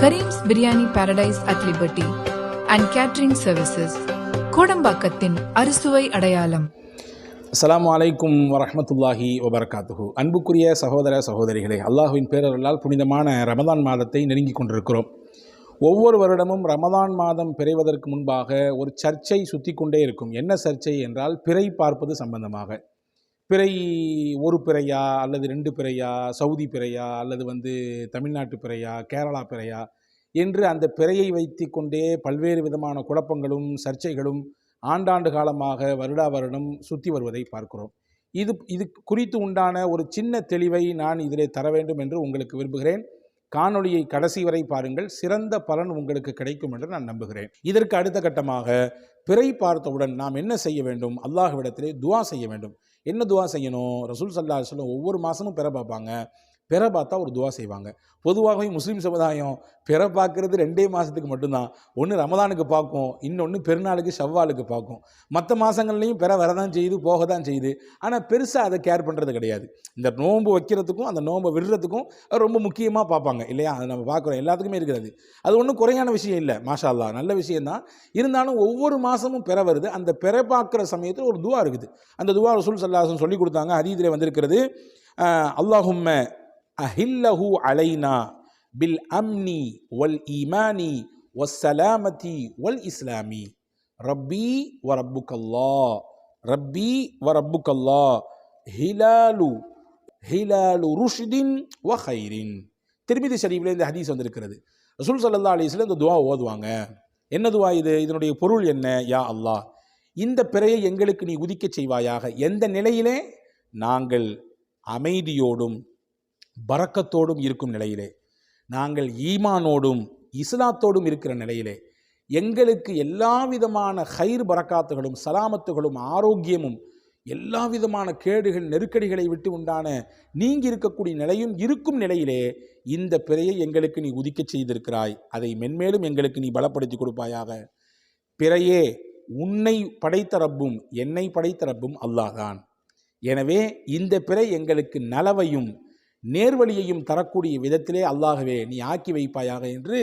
Karim's biryani paradise at liberty and catering services கோடம்பாக்கத்தின் அறுசுவை அடையாளம் அஸ்லாம் வலைக்கும் வரமத்துல்லாஹி வபரகாத்துஹு அன்புக்குரிய சகோதர சகோதரிகளே அல்லாஹுவின் பேரர்களால் புனிதமான ரமதான் மாதத்தை நெருங்கிக் கொண்டிருக்கிறோம். ஒவ்வொரு வருடமும் ரமதான் மாதம் பிறைவதற்கு முன்பாக ஒரு சர்ச்சை சுற்றி கொண்டே இருக்கும். என்ன சர்ச்சை என்றால் பிறை பார்ப்பது சம்பந்தமாக. பிறை ஒரு பிறையா அல்லது ரெண்டு பிறையா சவுதி பிறையா அல்லது வந்து தமிழ்நாட்டு பிறையா கேரளா பிறையா என்று அந்த பிறையை வைத்து கொண்டே பல்வேறு விதமான குழப்பங்களும் சர்ச்சைகளும் ஆண்டாண்டு காலமாக வருடா வருடம் சுற்றி வருவதை பார்க்கிறோம். இது இது குறித்து உண்டான ஒரு சின்ன தெளிவை நான் இதிலே தர வேண்டும் என்று உங்களுக்கு விரும்புகிறேன். காணொளியை கடைசி வரை பாருங்கள். சிறந்த பலன் உங்களுக்கு கிடைக்கும் என்று நான் நம்புகிறேன். இதற்கு அடுத்த கட்டமாக பிறை பார்த்தவுடன் நாம் என்ன செய்ய வேண்டும்? அல்லாஹ்விடத்திலே துவா செய்ய வேண்டும். என்ன துவா செய்யணும்? ரசூல் சல்லா சொல்லம் ஒவ்வொரு மாதமும் பெற பார்ப்பாங்க. பிற பார்த்தா ஒரு துவா செய்வாங்க. பொதுவாகவே முஸ்லீம் சமுதாயம் பிற பார்க்குறது ரெண்டே மாதத்துக்கு மட்டும்தான். ஒன்று ரமதானுக்கு பார்க்கும் இன்னொன்று பெருநாளுக்கு செவ்வாளுக்கு பார்க்கும். மற்ற மாதங்கள்லையும் பிற வரதான் செய்யுது போக தான் செய்யுது ஆனால் பெருசாக அதை கேர் பண்ணுறது கிடையாது. இந்த நோன்பு வைக்கிறதுக்கும் அந்த நோன்பை விடுறதுக்கும் ரொம்ப முக்கியமாக பார்ப்பாங்க. இல்லையா? அதை நம்ம பார்க்குறோம் எல்லாத்துக்குமே இருக்கிறது. அது ஒன்றும் குறையான விஷயம் இல்லை. மாஷா அல்லாஹ் நல்ல விஷயந்தான் இருந்தாலும் ஒவ்வொரு மாதமும் பிற வருது. அந்த பிற பார்க்குற சமயத்தில் ஒரு துவா இருக்குது. அந்த துவா ரசூல் சல்லாசன் சொல்லி கொடுத்தாங்க. அதீதில் வந்திருக்கிறது அல்லாஹும்ம அஹில்லஹு அலைனா பில் அம்னி வல் ஈமானி வசலாமதி வல் இஸ்லாமி. ரப்பி வ ரப்புக்கல்லா. ரப்பி வ ரப்புக்கல்லா. ஹிலாலு ஹிலாலு ருஷ்தின் வ ஹைரின் திருமிதி ஷரீஃபில் இந்த ஹதீஸ் வந்திருக்கிறது. ரசூல் சல்லா அலிஸ்ல இந்த துவா ஓதுவாங்க. என்ன துவா இது? இதனுடைய பொருள் என்ன? யா அல்லாஹ். இந்த பிறையை எங்களுக்கு நீ உதிக்கச் செய்வாயாக. எந்த நிலையிலே? நாங்கள் அமைதியோடும் பறக்கத்தோடும் இருக்கும் நிலையிலே. நாங்கள் ஈமானோடும் இஸ்லாத்தோடும் இருக்கிற நிலையிலே எங்களுக்கு எல்லா விதமான ஹைர் பறக்காத்துகளும் சலாமத்துகளும் ஆரோக்கியமும் எல்லா விதமான கேடுகள் நெருக்கடிகளை விட்டு உண்டான நீங்கி இருக்கக்கூடிய நிலையும் இருக்கும் நிலையிலே இந்த பிறையை எங்களுக்கு நீ உதிக்கச் செய்திருக்கிறாய். அதை மென்மேலும் எங்களுக்கு நீ பலப்படுத்தி கொடுப்பாயாக. பிறையே உன்னை படைத்த ரப்பும் என்னை படைத்த ரப்பும் அல்லாஹ்தான். எனவே இந்த பிறை எங்களுக்கு நலவையும் நேர்வழியையும் தரக்கூடிய விதத்திலே அல்லாகவே நீ ஆக்கி வைப்பாயாக என்று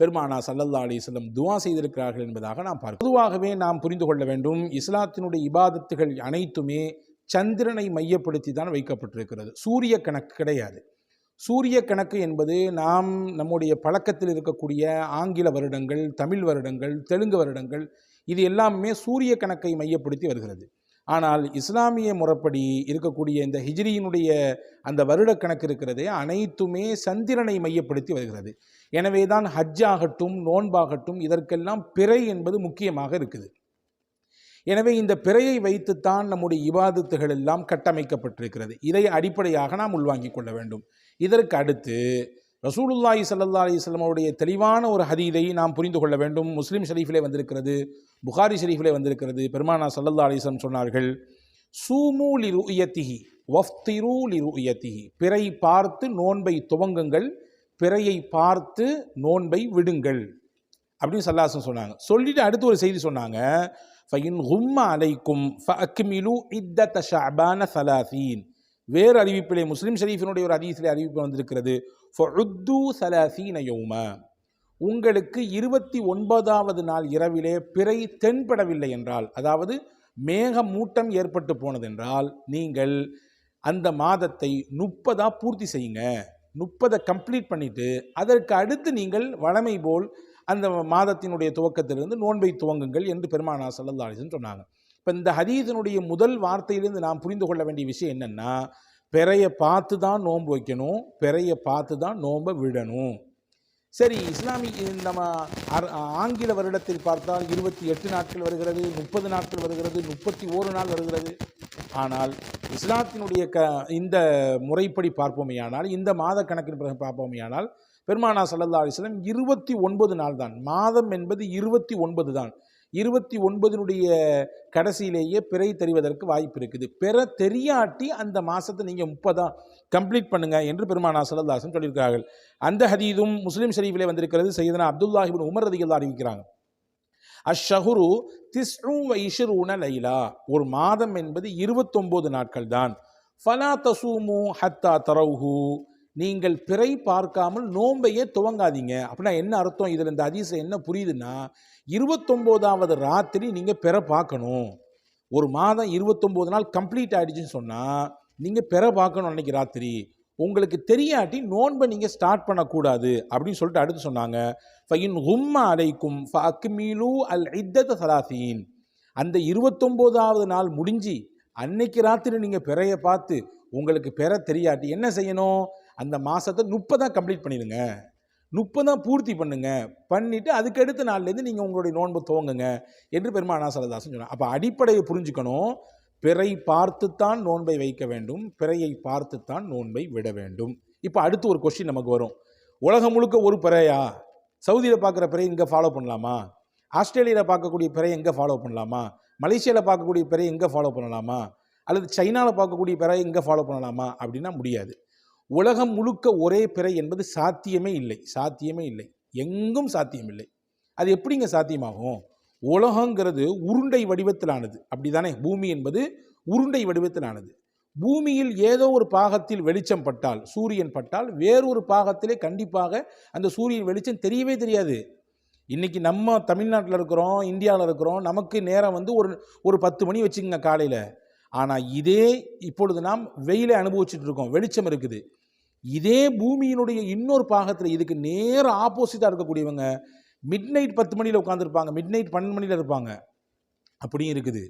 பெருமானா சல்லல்லா அலிஸ்லம் துவா செய்திருக்கிறார்கள் என்பதாக நாம் பார்க்க பொதுவாகவே நாம் புரிந்து கொள்ள வேண்டும் இஸ்லாத்தினுடைய இபாதத்துகள் அனைத்துமே சந்திரனை மையப்படுத்தி தான் வைக்கப்பட்டிருக்கிறது. சூரிய கணக்கு கிடையாது. சூரிய கணக்கு என்பது நாம் நம்முடைய பழக்கத்தில் இருக்கக்கூடிய ஆங்கில வருடங்கள் தமிழ் வருடங்கள் தெலுங்கு வருடங்கள் இது எல்லாமே சூரிய கணக்கை மையப்படுத்தி வருகிறது. ஆனால் இஸ்லாமிய முறைப்படி இருக்கக்கூடிய இந்த ஹிஜ்ரியினுடைய அந்த வருட கணக்கு இருக்கிறதே அனைத்துமே சந்திரனை மையப்படுத்தி வருகிறது. எனவே தான் ஹஜ் ஆகட்டும் நோன்பாகட்டும் இதற்கெல்லாம் பிறை என்பது முக்கியமாக இருக்குது. எனவே இந்த பிறையை வைத்துத்தான் நம்முடைய இபாதத்துகள் எல்லாம் கட்டமைக்கப்பட்டிருக்கிறது. இதை அடிப்படையாக நாம் உள்வாங்கிக் கொள்ள வேண்டும். இதற்கு அடுத்து ரசூலுல்லாஹி சல்லா அலிஸ்லமுடைய தெளிவான ஒரு ஹதீதை நாம் புரிந்து கொள்ள வேண்டும். முஸ்லீம் ஷரீஃபிலே வந்திருக்கிறது புகாரி ஷரீஃபிலே வந்திருக்கிறது. பெருமானா சல்லல்லா அலிஸ்லம் சொன்னார்கள் சூமூ லி ருயத்திஹி வஃப்திரு லி ருயத்திஹி பிறை பார்த்து நோன்பை துவங்குங்கள் பிறையை பார்த்து நோன்பை விடுங்கள் அப்படின்னு சல்லாசம் சொன்னாங்க. சொல்லிட்டு அடுத்து ஒரு செய்தி சொன்னாங்க ஃபைன் ஹும்மா அலைக்கும் ஃப அக்மிலு இத்த தஷாபான சலாசீன். வேறு அறிவிப்பிலே முஸ்லீம் ஷரீஃபினுடைய ஒரு அதிகத்திலே அறிவிப்பு வந்திருக்கிறது. ஃபுத்து சலாசீன யோம. உங்களுக்கு இருபத்தி ஒன்பதாவது நாள் இரவிலே பிறை தென்படவில்லை என்றால் அதாவது மேகமூட்டம் ஏற்பட்டு போனதென்றால் நீங்கள் அந்த மாதத்தை முப்பதாக பூர்த்தி செய்யுங்க. முப்பதை கம்ப்ளீட் பண்ணிவிட்டு அதற்கு அடுத்து நீங்கள் வழமை போல் அந்த மாதத்தினுடைய துவக்கத்திலிருந்து நோன்பை துவங்குங்கள் என்று பெருமானா சல்லல்லா அலிசன் சொன்னாங்க. இப்போ இந்த ஹதீதனுடைய முதல் வார்த்தையிலிருந்து நாம் புரிந்து கொள்ள வேண்டிய விஷயம் என்னென்னா பிறைய பார்த்து தான் நோன்பு வைக்கணும் பிறைய பார்த்து தான் நோன்பை விடணும். சரி இஸ்லாமிய நம்ம ஆங்கில வருடத்தில் பார்த்தால் இருபத்தி எட்டு நாட்கள் வருகிறது முப்பது நாட்கள் வருகிறது முப்பத்தி ஓரு நாள் வருகிறது. ஆனால் இஸ்லாத்தினுடைய க இந்த முறைப்படி பார்ப்போமேயானால் இந்த மாத கணக்கின் பிறகு பார்ப்போமேயானால் பெருமானா சல்லல்லா அலிஸ்லாம் இருபத்தி ஒன்பது நாள் தான் மாதம் என்பது இருபத்தி ஒன்பது தான். இருபத்தி ஒன்பதினுடைய கடைசியிலேயே பிறை தெரிவதற்கு வாய்ப்பு இருக்குது. பிற தெரியாட்டி அந்த மாதத்தை நீங்கள் முப்பதாம் கம்ப்ளீட் பண்ணுங்க என்று பெருமானா சல்லல்லாசன் சொல்லியிருக்கிறார்கள். அந்த ஹதீதும் முஸ்லீம் ஷரீஃபிலே வந்திருக்கிறது. சையதனா அப்துல்லாஹிபின் உமர் ரதிகள் அறிவிக்கிறாங்க அஷ்ஷஹுரு திஸ்ரு வைஷரூன லைலா. ஒரு மாதம் என்பது இருபத்தொம்போது நாட்கள் தான். ஃபலா தசூமு ஹத்தா தரவுஹூ நீங்கள் பிறை பார்க்காமல் நோன்பையே துவங்காதீங்க. அப்படின்னா என்ன அர்த்தம்? இதில் இந்த அதிசயம் என்ன புரியுதுன்னா இருபத்தொம்போதாவது ராத்திரி நீங்கள் பிற பார்க்கணும். ஒரு மாதம் இருபத்தொம்போது நாள் கம்ப்ளீட் ஆகிடுச்சின்னு சொன்னால் நீங்கள் பிற பார்க்கணும் அன்னைக்கு ராத்திரி. உங்களுக்கு தெரியாட்டி நோன்பை நீங்கள் ஸ்டார்ட் பண்ணக்கூடாது அப்படின்னு சொல்லிட்டு அடுத்து சொன்னாங்க. ஃபைன் ஹும்மா அலைக்கும் ஃப அக்மீலு அல் இத்தத சலாசீன். அந்த இருபத்தொம்போதாவது நாள் முடிஞ்சு அன்னைக்கு ராத்திரி நீங்கள் பிறைய பார்த்து உங்களுக்கு பெற தெரியாட்டி என்ன செய்யணும்? அந்த மாதத்தை முப்பதாக கம்ப்ளீட் பண்ணிடுங்க. முப்பதாக பூர்த்தி பண்ணுங்க. பண்ணிவிட்டு அதுக்கடுத்த நாள்லேருந்து நீங்கள் உங்களுடைய நோன்பு துவங்குங்க என்று பெருமானா சரதாசன் சொன்னார். அப்போ அடிப்படையை புரிஞ்சுக்கணும். பிறை பார்த்துத்தான் நோன்பை வைக்க வேண்டும். பிறையை பார்த்துத்தான் நோன்பை விட வேண்டும். இப்போ அடுத்து ஒரு கொஸ்டின் நமக்கு வரும். உலகம் முழுக்க ஒரு பிறையா? சவுதியில் பார்க்குற பிறை இங்கே ஃபாலோ பண்ணலாமா? ஆஸ்திரேலியாவில் பார்க்கக்கூடிய பிறை எங்கே ஃபாலோ பண்ணலாமா? மலேசியாவில் பார்க்கக்கூடிய பிறை எங்கே ஃபாலோ பண்ணலாமா? அல்லது சைனாவில் பார்க்கக்கூடிய பிறை எங்கே ஃபாலோ பண்ணலாமா? அப்படின்னா முடியாது. உலகம் முழுக்க ஒரே பிறை என்பது சாத்தியமே இல்லை சாத்தியமே இல்லை. எங்கும் சாத்தியமில்லை. அது எப்படிங்க சாத்தியமாகும்? உலகங்கிறது உருண்டை வடிவத்திலானது. அப்படிதானே? பூமி என்பது உருண்டை வடிவத்திலானது. பூமியில் ஏதோ ஒரு பாகத்தில் வெளிச்சம் பட்டால் சூரியன் பட்டால் வேறொரு பாகத்திலே கண்டிப்பாக அந்த சூரியன் வெளிச்சம் தெரியவே தெரியாது. இன்னைக்கு நம்ம தமிழ்நாட்டில் இருக்கிறோம் இந்தியாவில் இருக்கிறோம் நமக்கு நேரம் வந்து ஒரு ஒரு பத்து மணி வச்சுக்கோங்க காலையில். ஆனால் இதே இப்பொழுது நாம் வெயிலை அனுபவிச்சுட்டு இருக்கோம். வெளிச்சம் இருக்குது. இதே பூமியினுடைய இன்னொரு பாகத்தில் இதுக்கு நேர ஆப்போசிட்டாக இருக்கக்கூடியவங்க மிட் நைட் பத்து மணியில் உட்காந்துருப்பாங்க மிட் நைட் பன்னெண்டு மணியில் இருப்பாங்க. அப்படியும் இருக்குது.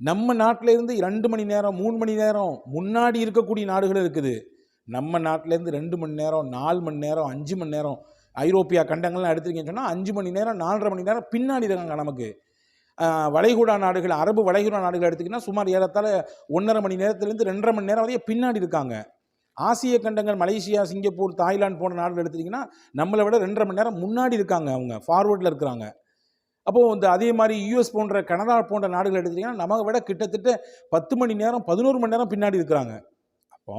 நம்ம நாட்டிலேருந்து ரெண்டு மணி நேரம் மூணு மணி நேரம் முன்னாடி இருக்கக்கூடிய நாடுகள் இருக்குது. நம்ம நாட்டிலேருந்து ரெண்டு மணி நேரம் நாலு மணி நேரம் அஞ்சு மணி நேரம் ஐரோப்பியா கண்டங்கள்லாம் எடுத்துருக்கீங்கன்னு சொன்னால் அஞ்சு மணி நேரம் நாலரை மணி நேரம் பின்னாடி இருக்காங்க நமக்கு. வளைகுடா நாடுகள் அரபு வளைகுடா நாடுகள் எடுத்திங்கன்னா சுமார் ஏறத்தால் ஒன்றரை மணி நேரத்துலேருந்து ரெண்டரை மணி நேரம் வரையும் பின்னாடி இருக்காங்க. ஆசிய கண்டங்கள் மலேசியா சிங்கப்பூர் தாய்லாந்து போன்ற நாடுகள் எடுத்துட்டிங்கன்னா நம்மளை விட ரெண்டரை மணி நேரம் முன்னாடி இருக்காங்க அவங்க. ஃபார்வர்டில் இருக்கிறாங்க. அப்போது வந்து அதே மாதிரி யூஎஸ் போன்ற கனடா போன்ற நாடுகள் எடுத்துட்டிங்கன்னா நம்ம விட கிட்டத்தட்ட பத்து மணி நேரம் பதினோரு மணி நேரம் பின்னாடி இருக்கிறாங்க. அப்போ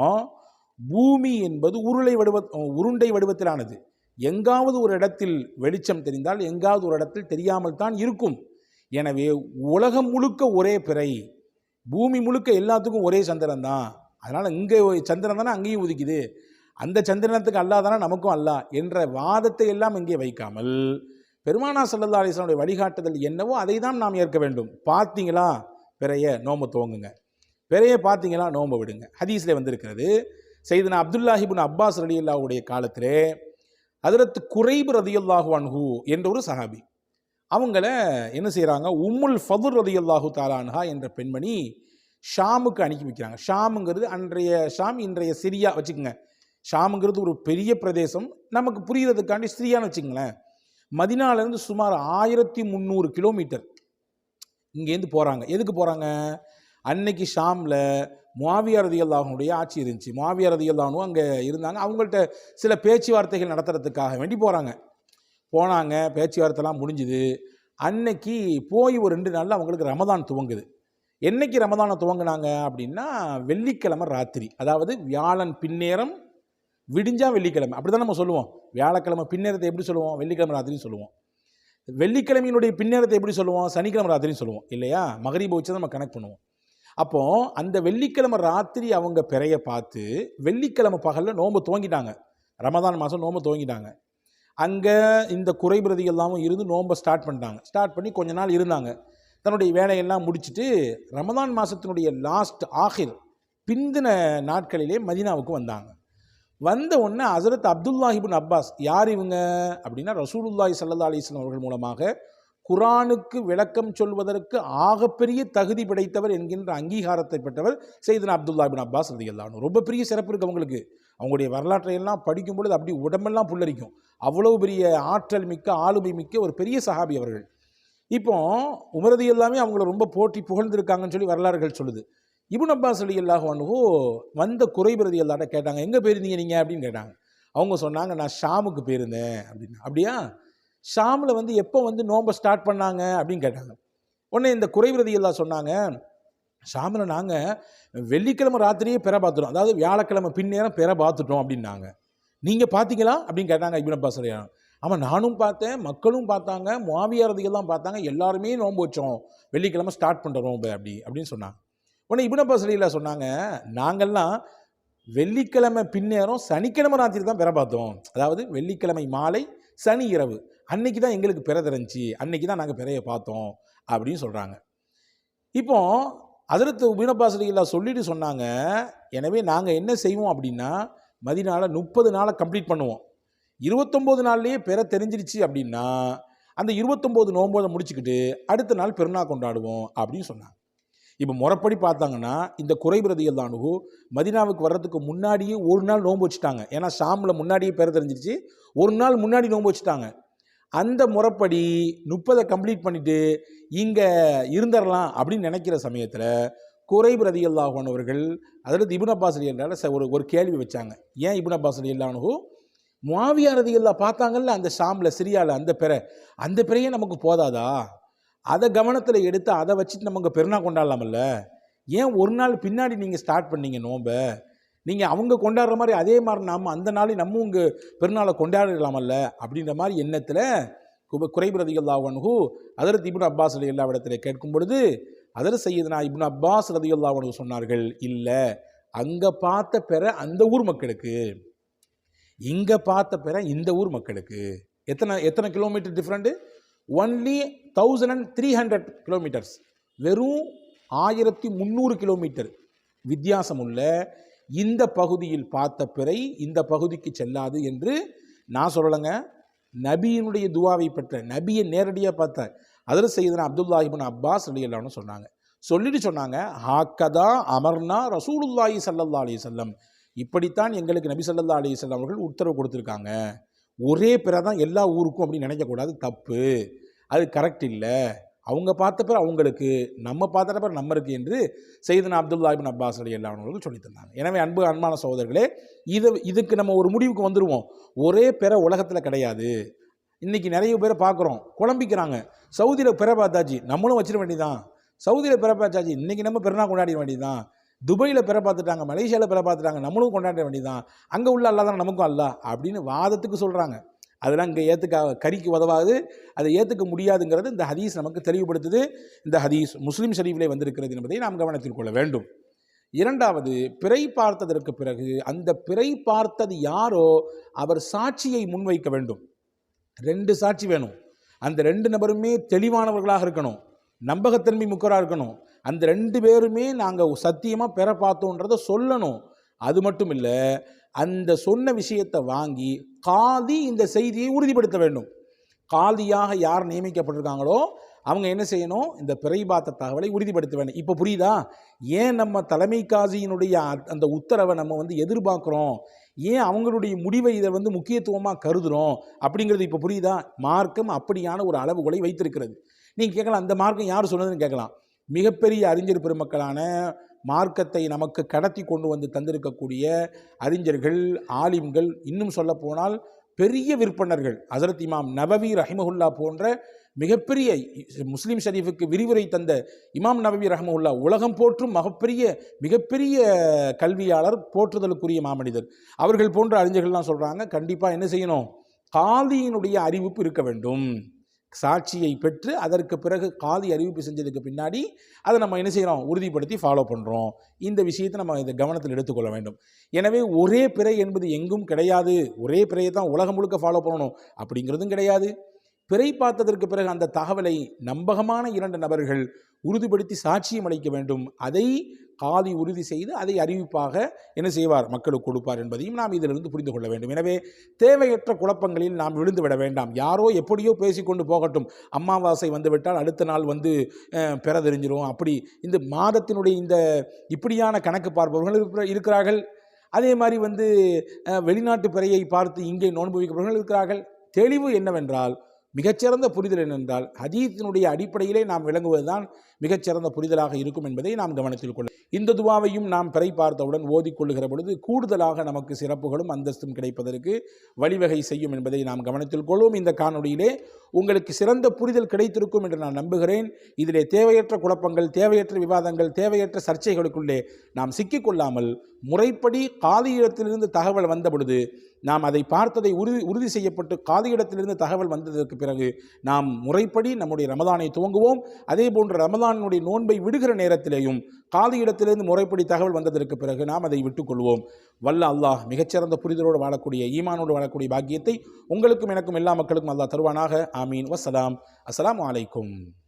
பூமி என்பது உருளை வடிவ உருண்டை வடிவத்திலானது. எங்காவது ஒரு இடத்தில் வெளிச்சம் தெரிந்தால் எங்காவது ஒரு இடத்தில் தெரியாமல் தான் இருக்கும். எனவே உலகம் முழுக்க ஒரே பிறை. பூமி முழுக்க எல்லாத்துக்கும் ஒரே சந்திரன் தான் அதனால் இங்கே சந்திரன் தானே அங்கேயும் உதிக்குது. அந்த சந்திரனத்துக்கு அல்லாதானா நமக்கும் அல்லா என்ற வாதத்தை எல்லாம் இங்கே வைக்காமல் பெருமானா சல்லா அலிஸ்லாமுடைய வழிகாட்டுதல் என்னவோ அதை தான் நாம் ஏற்க வேண்டும். பார்த்தீங்களா? பிறைய நோம்பு துவங்குங்க. பிறைய பார்த்தீங்களா? நோம்பு விடுங்க. ஹதீஸில் வந்திருக்கிறது செய்தனா அப்துல்லாஹிபின் அப்பாஸ் ரலியல்லாவுடைய காலத்திலே அதிரத்து குறைபு ரதியுல்லாஹு அன்ஹு என்ற ஒரு சஹாபி அவங்கள என்ன செய்கிறாங்க உம்முல் ஃபதுர் ரதியுல்லாஹு தாலான்ஹா என்ற பெண்மணி ஷாமுக்கு அனுப்பி வைக்கிறாங்க. ஷாமுங்கிறது அன்றைய ஷாம் இன்றைய சிரியா வச்சுக்கோங்க. ஷாமுங்கிறது ஒரு பெரிய பிரதேசம். நமக்கு புரிகிறதுக்காண்டி சிரியான்னு வச்சுங்களேன் மதினாலேருந்து சுமார் ஆயிரத்தி முந்நூறு கிலோமீட்டர் இங்கேருந்து போகிறாங்க எதுக்கு போகிறாங்க அன்னைக்கு ஷாமில் முவாவியா ரதியல்லாஹனுடைய ஆட்சி இருந்துச்சு. முவாவியா ரதியல்லானும் அங்கே இருந்தாங்க. அவங்கள்ட்ட சில பேச்சுவார்த்தைகள் நடத்துறதுக்காக வேண்டி போகிறாங்க போனாங்க. பேச்சுவார்த்தைலாம் முடிஞ்சுது. அன்னைக்கு போய் ஒரு ரெண்டு நாளில் அவங்களுக்கு ரமதான் துவங்குது. என்னைக்கு ரமதானை துவங்குனாங்க அப்படின்னா வெள்ளிக்கிழமை ராத்திரி. அதாவது வியாழன் பின்னேரம் விடிஞ்சா வெள்ளிக்கிழமை. அப்படி தான் நம்ம சொல்லுவோம். வியாழக்கிழமை பின்னேரத்தை எப்படி சொல்லுவோம்? வெள்ளிக்கிழமை ராத்திரின்னு சொல்லுவோம். வெள்ளிக்கிழமையினுடைய பின்னேரத்தை எப்படி சொல்லுவோம்? சனிக்கிழமை ராத்திரின்னு சொல்லுவோம். இல்லையா? மகரீப வச்சு நம்ம கனெக்ட் பண்ணுவோம். அப்போது அந்த வெள்ளிக்கிழமை ராத்திரி அவங்க பிறைய பார்த்து வெள்ளிக்கிழமை பகலில் நோம்பு துவங்கிட்டாங்க. ரமதான் மாதம் நோம்பு துவங்கிட்டாங்க. அங்கே இந்த குறைபிரதி எல்லாமும் இருந்து நோன்பை ஸ்டார்ட் பண்ணிட்டாங்க. ஸ்டார்ட் பண்ணி கொஞ்ச நாள் இருந்தாங்க. தன்னுடைய வேலையெல்லாம் முடிச்சுட்டு ரமதான் மாதத்தினுடைய லாஸ்ட் ஆஹிர் பிந்தின நாட்களிலே மதீனாவுக்கு வந்தாங்க. வந்த உடனே ஹசரத் அப்துல்லாஹிபின் அப்பாஸ் யார் இவங்க? அப்படின்னா ரசூலுல்லாஹி சல்லா அலிஸ்லாம் அவர்கள் மூலமாக குரானுக்கு விளக்கம் சொல்வதற்கு ஆகப்பெரிய தகுதி படைத்தவர் என்கின்ற அங்கீகாரத்தை பெற்றவர் செய்தன அப்துல்லா பின் அப்பாஸ் ரதியல்லானு ரொம்ப பெரிய சிறப்பு இருக்குது அவங்களுக்கு. அவங்களுடைய வரலாற்றையெல்லாம் படிக்கும் பொழுது அப்படி உடம்பெல்லாம் புல்லரிக்கும். அவ்வளவு பெரிய ஆற்றல் மிக்க ஆளுமை மிக்க ஒரு பெரிய சஹாபி அவர்கள். இப்போ உமரதி எல்லாமே அவங்கள ரொம்ப போட்டி புகழ்ந்துருக்காங்கன்னு சொல்லி வரலாறுகள் சொல்லுது. இபுன் அப்பாஸ் அலி அல்லாஹ் அனுகோ வந்த குறைபிரதி எல்லாட்ட கேட்டாங்க எங்கே போயிருந்தீங்க நீங்கள் அப்படின்னு கேட்டாங்க. அவங்க சொன்னாங்க நான் ஷாமுக்கு போயிருந்தேன். அப்படின்னு. அப்படியா? ஷாமில் வந்து எப்போ வந்து நோம்பை ஸ்டார்ட் பண்ணாங்க? அப்படின்னு கேட்டாங்க. உடனே இந்த குறைவிரதி எல்லாம் சொன்னாங்க ஷாமில் நாங்கள் வெள்ளிக்கிழமை ராத்திரியே பெற பார்த்துட்டோம். அதாவது வியாழக்கிழமை பின்னேரம் பெற பார்த்துட்டோம் அப்படின்னாங்க. நீங்கள் பார்த்தீங்களா? அப்படின்னு கேட்டாங்க இபின் அப்பாஸ் அலியா ஆமாம் நானும் பார்த்தேன் மக்களும் பார்த்தாங்க மாவியாரதிகள்லாம் பார்த்தாங்க எல்லாருமே நோன்பு வச்சோம். வெள்ளிக்கிழமை ஸ்டார்ட் பண்ணுறோம் அப்படி அப்படின்னு சொன்னாங்க. உடனே இபின் சொன்னாங்க நாங்கள்லாம் வெள்ளிக்கிழமை பின்னேரம் சனிக்கிழமை ராத்திரி தான் பிற பார்த்தோம். அதாவது வெள்ளிக்கிழமை மாலை சனி இரவு. அன்னைக்கு தான் எங்களுக்கு பிற தெரிஞ்சு அன்னைக்கு தான் நாங்கள் பிறையை பார்த்தோம். அப்படின்னு சொல்கிறாங்க இப்போ அதிரத்து உபீனப்பாசலிகளா சொல்லிட்டு சொன்னாங்க எனவே நாங்கள் என்ன செய்வோம் அப்படின்னா மதினால முப்பது நாளை கம்ப்ளீட் பண்ணுவோம். இருபத்தொம்போது நாள்லேயே பெற தெரிஞ்சிருச்சு அப்படின்னா அந்த இருபத்தொம்போது நோம்போதை முடிச்சுக்கிட்டு அடுத்த நாள் பெருநாள் கொண்டாடுவோம் அப்படின்னு சொன்னாங்க. இப்போ முறைப்படி பார்த்தாங்கன்னா இந்த குறைபிரதிகள் தானுகு மதினாவுக்கு வர்றதுக்கு முன்னாடியே ஒரு நாள் நோன்பு வச்சுட்டாங்க. ஏன்னா ஷாமில் முன்னாடியே பெற தெரிஞ்சிருச்சு. ஒரு நாள் முன்னாடி நோன்பு வச்சுட்டாங்க. அந்த முறைப்படி முப்பதை கம்ப்ளீட் பண்ணிவிட்டு இங்கே இருந்துடலாம் அப்படின்னு நினைக்கிற சமயத்தில் குறைப் ரதியல்லாஹனவர்கள் அதில் இபுன் அப்பாஸ் அலி ஒரு ஒரு கேள்வி வச்சாங்க. ஏன் இபுன் அப்பாஸ் அலி முவாவியா ரதியல்லா பார்த்தாங்கல்ல அந்த ஷாமில் சிரியாவில் அந்த பிறை. அந்த பிறையே நமக்கு போதாதா? அதை கவனத்தில் எடுத்து அதை வச்சுட்டு நம்ம இங்கே கொண்டாடலாமல்ல? ஏன் ஒரு நாள் பின்னாடி நீங்கள் ஸ்டார்ட் பண்ணீங்க நோன்பை நீங்கள் அவங்க கொண்டாடுற மாதிரி அதே மாதிரி நாம் அந்த நாளை நம்ம உங்கள் பெருநாளை கொண்டாடலாமல்ல அப்படின்ற மாதிரி எண்ணத்தில் குப குறைபிரதிகள் லாவன்ஹு அதற்கு இப்னு அப்பாஸ் அலி எல்லா இடத்துல கேட்கும் பொழுது அதர் செய்யுதுனா இப்னு அப்பாஸ் ரதியுல்லாவனு சொன்னார்கள் இல்லை அங்கே பார்த்த பெற அந்த ஊர் மக்களுக்கு. இங்கே பார்த்த பிற இந்த ஊர் மக்களுக்கு. எத்தனை எத்தனை kilometre different only thousand and three hundred kilometres வெறும் ஆயிரத்தி முந்நூறு கிலோமீட்டர் வித்தியாசம் உள்ள இந்த பகுதியில் பார்த்த பிறை இந்த பகுதிக்கு செல்லாது என்று நான் சொல்லலைங்க. நபியினுடைய துவாவை பெற்ற நபியை நேரடியாக பார்த்த அதில் செய்தன அப்துல்லாஹிபின் அப்பாஸ் அலியல்லான்னு சொன்னாங்க. சொல்லிட்டு சொன்னாங்க ஹாக்கதா அமர்னா ரசூலுல்லாஹி ஸல்லல்லாஹு அலி வஸல்லம். இப்படித்தான் எங்களுக்கு நபி ஸல்லல்லாஹு அலி இஸ்லாம் அவர்கள் உத்தரவு கொடுத்துருக்காங்க. ஒரே பிற தான் எல்லா ஊருக்கும் அப்படின்னு நினைக்கக்கூடாது. தப்பு. அது கரெக்ட் இல்லை. அவங்க பார்த்த பிற அவங்களுக்கு நம்ம பார்த்த பிற நம்மருக்கு என்று செய்தனா அப்துல்லா இபின் அப்பாஸ் அலி அவர்கள் சொல்லி எனவே அன்பு அன்பான சகோதரர்களே இது இதுக்கு நம்ம ஒரு முடிவுக்கு வந்துடுவோம் ஒரே பிற உலகத்தில் கிடையாது. இன்னைக்கு நிறைய பேரை பார்க்குறோம். குழம்பிக்கிறாங்க. சவுதியில் பிற பார்த்தாச்சு. நம்மளும் வச்சிட வேண்டியதான் சவுதியில் பிற பார்த்தாச்சு. இன்னைக்கு நம்ம பிறனா கொண்டாடிட வேண்டியதான் துபாயில் பிற பார்த்துட்டாங்க மலேசியாவில் பிற பார்த்துட்டாங்க நம்மளும் கொண்டாட வேண்டியதான் அங்கே உள்ள அல்லா தான் நமக்கும் அல்லா அப்படின்னு வாதத்துக்கு சொல்கிறாங்க அதெல்லாம் இங்கே ஏற்றுக்க கறிக்கு உதவாது அதை ஏற்றுக்க முடியாதுங்கிறது இந்த ஹதீஸ் நமக்கு தெளிவுபடுத்துது. இந்த ஹதீஸ் முஸ்லீம் ஷரீஃபிலே வந்திருக்கிறது என்பதை நாம் கவனத்தில் கொள்ள வேண்டும். இரண்டாவது பிறை பார்த்ததற்கு பிறகு அந்த பிறை பார்த்தது யாரோ அவர் சாட்சியை முன்வைக்க வேண்டும். ரெண்டு சாட்சி வேணும். அந்த ரெண்டு நபருமே தெளிவானவர்களாக இருக்கணும். நம்பகத்தன்மை முக்கராக இருக்கணும். அந்த ரெண்டு பேருமே நாங்கள் சத்தியமாக பெற பார்த்தோன்றதை சொல்லணும். அது மட்டும் இல்லை அந்த சொன்ன விஷயத்தை வாங்கி காதி இந்த செய்தியை உறுதிப்படுத்த வேண்டும். காதியாக யார் நியமிக்கப்பட்டிருக்காங்களோ அவங்க என்ன செய்யணும்? இந்த பிறை பார்த்த தகவலை உறுதிப்படுத்த வேண்டும். இப்போ புரியுதா? ஏன் நம்ம தலைமை காசியினுடைய அ- அந்த உத்தரவை நம்ம வந்து எதிர்பார்க்குறோம்? ஏன் அவங்களுடைய முடிவை இதை வந்து முக்கியத்துவமாக கருதுகிறோம் அப்படிங்கிறது இப்போ புரியுதா? மார்க்கம் அப்படியான ஒரு அளவுகளை வைத்திருக்கிறது. நீங்கள் கேட்கலாம் அந்த மார்க்கம் யார் சொன்னதுன்னு கேட்கலாம். மிகப்பெரிய அறிஞர் பெருமக்களான மார்க்கத்தை நமக்கு கடத்தி கொண்டு வந்து தந்திருக்கக்கூடிய அறிஞர்கள் ஆலிம்கள் இன்னும் சொல்லப்போனால் பெரிய விற்பனர்கள். ஹசரத் இமாம் நபவி ரஹிமஹுல்லா போன்ற மிகப்பெரிய முஸ்லீம் ஷரீஃபுக்கு விரிவுரை தந்த இமாம் நபவி ரஹ்மஹுல்லா உலகம் போற்றும் மகப்பெரிய மிகப்பெரிய கல்வியாளர் போற்றுதலுக்குரிய மாமனிதர். அவர்கள் போன்ற அறிஞர்கள்லாம் சொல்கிறாங்க கண்டிப்பாக என்ன செய்யணும்? காதியினுடைய அறிவிப்பு இருக்க வேண்டும். சாட்சியை பெற்று அதற்கு பிறகு காதி அறிவிப்பு செஞ்சதுக்கு பின்னாடி அதை நம்ம என்ன செய்கிறோம் உறுதிப்படுத்தி ஃபாலோ பண்ணுறோம் இந்த விஷயத்தை நம்ம இதை கவனத்தில் எடுத்துக்கொள்ள வேண்டும். எனவே ஒரே பிறை என்பது எங்கும் கிடையாது. ஒரே பிறையை தான் உலகம் முழுக்க ஃபாலோ பண்ணணும் அப்படிங்கிறதும் கிடையாது. பிறை பார்த்ததற்கு பிறகு அந்த தகவலை நம்பகமான இரண்டு நபர்கள் உறுதிப்படுத்தி சாட்சியம் அளிக்க வேண்டும். அதை காதி உறுதி செய்து அதை அறிவிப்பாக என்ன செய்வார்? மக்களுக்கு கொடுப்பார் என்பதையும் நாம் இதிலிருந்து புரிந்து கொள்ள வேண்டும். எனவே தேவையற்ற குழப்பங்களில் நாம் விழுந்து விட வேண்டாம். யாரோ எப்படியோ பேசிக்கொண்டு போகட்டும். அமாவாசை வந்துவிட்டால் அடுத்த நாள் வந்து பெற தெரிஞ்சிடும் அப்படி இந்த மாதத்தினுடைய இந்த இப்படியான கணக்கு பார்ப்பவர்கள் இருக்கிற- இருக்கிறார்கள். அதே மாதிரி வந்து வெளிநாட்டு பிறையை பார்த்து இங்கே நோன்பு வைக்கிறவர்கள் இருக்கிறார்கள். தெளிவு என்னவென்றால் மிகச்சிறந்த புரிதல் என்னென்றால் ஹதீத்தினுடைய அடிப்படையிலே நாம் விளங்குவதுதான் மிகச்சிறந்த புரிதலாக இருக்கும் என்பதை நாம் கவனத்தில் கொள்ள இந்த துவாவையும் நாம் பிறை பார்த்தவுடன் ஓதிக்கொள்ளுகிற பொழுது கூடுதலாக நமக்கு சிறப்புகளும் அந்தஸ்தும் கிடைப்பதற்கு வழிவகை செய்யும் என்பதை நாம் கவனத்தில் கொள்வோம். இந்த காணொலியிலே உங்களுக்கு சிறந்த புரிதல் கிடைத்திருக்கும் என்று நான் நம்புகிறேன். இதிலே தேவையற்ற குழப்பங்கள் தேவையற்ற விவாதங்கள் தேவையற்ற சர்ச்சைகளுக்குள்ளே நாம் சிக்கிக்கொள்ளாமல் முறைப்படி காதியிடத்திலிருந்து தகவல் வந்த பொழுது நாம் அதை பார்த்ததை உறுதி உறுதி செய்யப்பட்டு காதியிடத்திலிருந்து தகவல் வந்ததற்கு பிறகு நாம் முறைப்படி நம்முடைய ரமதானை துவங்குவோம். அதே போன்று ரமலானுடைய நோன்பை விடுகிற நேரத்திலேயும் காதியிடத்திலிருந்து முறைப்படி தகவல் வந்ததற்கு பிறகு நாம் அதை விட்டுக்கொள்வோம். வல்ல அல்லாஹ் மிகச்சிறந்த புரிதலோடு வாழக்கூடிய ஈமானோடு வாழக்கூடிய பாக்கியத்தை உங்களுக்கும் எனக்கும் எல்லா மக்களுக்கும் அல்லாஹ் தருவானாக. ஆமீன். வசலாம் அஸ்லாம் அலைக்கும்.